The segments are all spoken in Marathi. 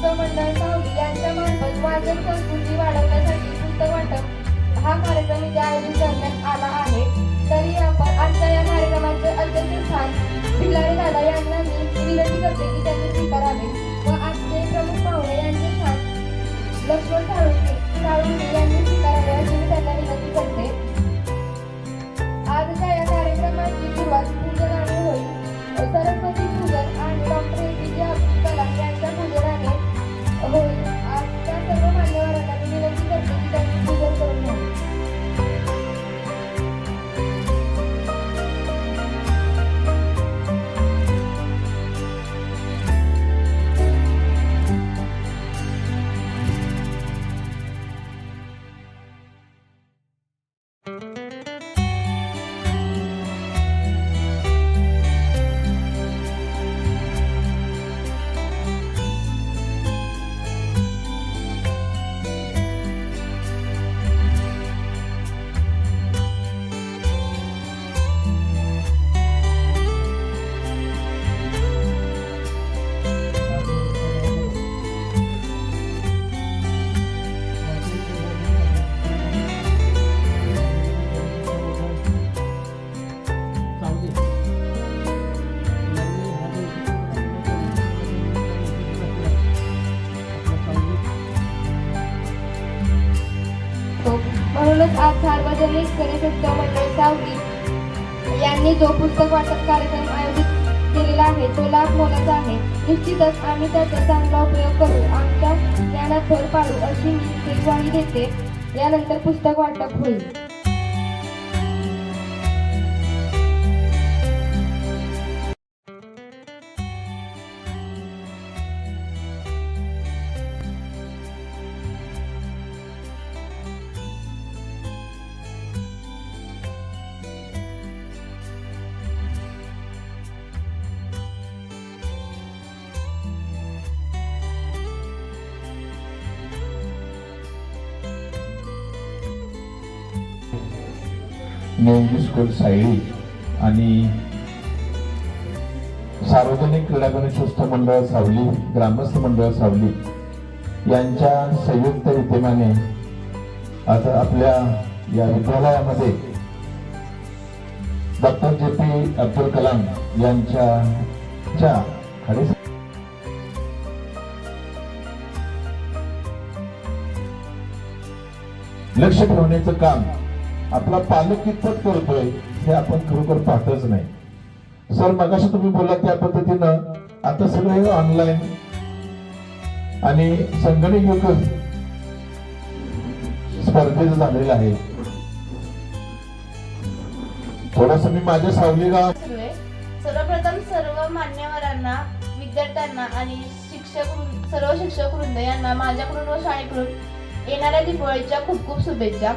पुस्तक मंडळ सावली यांच्या मार्फत वाचन संस्कृती वाढवण्यासाठी पुस्तक वाटप शकतो म्हणूनच आज सार्वजनिक गणेशोत्सव मंडळ सावली यांनी जो पुस्तक वाटप कार्यक्रम आयोजित केलेला आहे तो लाभ मोलाचा आहे. निश्चितच आम्ही त्याचा चांगला उपयोग करू. आमच्या ज्ञानात भर पाडू अशी मी ग्वाही देते. यानंतर पुस्तक वाटप होईल. नेवजी स्कूल सायळी आणि सार्वजनिक क्रीडा गणेशोत्सव मंडळ सावली ग्रामस्थ मंडळ सावली यांच्या संयुक्त विद्यमाने आता आपल्या या विद्यालयामध्ये doctor J P Abdul Kalam यांच्या च्या खाली लक्ष ठेवण्याचं काम आपला पालक कितपत करतोय हे आपण खरोखर पाहतच नाही. सर मगाशी तुम्ही बोला त्या पद्धतीनं आता सगळं ऑनलाईन आणि संगणक युग स्पर्धेचं झालेलं आहे. थोडस मी माझ्या सावली गाव सर्वप्रथम सर्व मान्यवरांना विद्यार्थ्यांना आणि शिक्षक सर्व शिक्षक वृंद यांना माझ्याकडून व शाळेकडून येणाऱ्या दिपाळीच्या खूप खूप शुभेच्छा.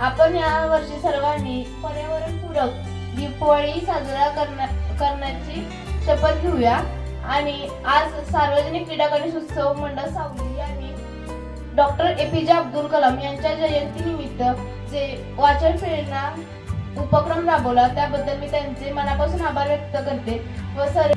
आपण या वर्षी सर्वांनी पर्यावरणपूरक दीपावळी साजरा करण्या करण्याची शपथ घेऊया. आणि आज सार्वजनिक क्रीडा गणेशोत्सव मंडळ सावली यांनी डॉक्टर ए पी जे अब्दुल कलाम यांच्या जयंतीनिमित्त जे वाचन प्रेरणा उपक्रम राबवला त्याबद्दल मी त्यांचे मनापासून आभार व्यक्त करते. व सर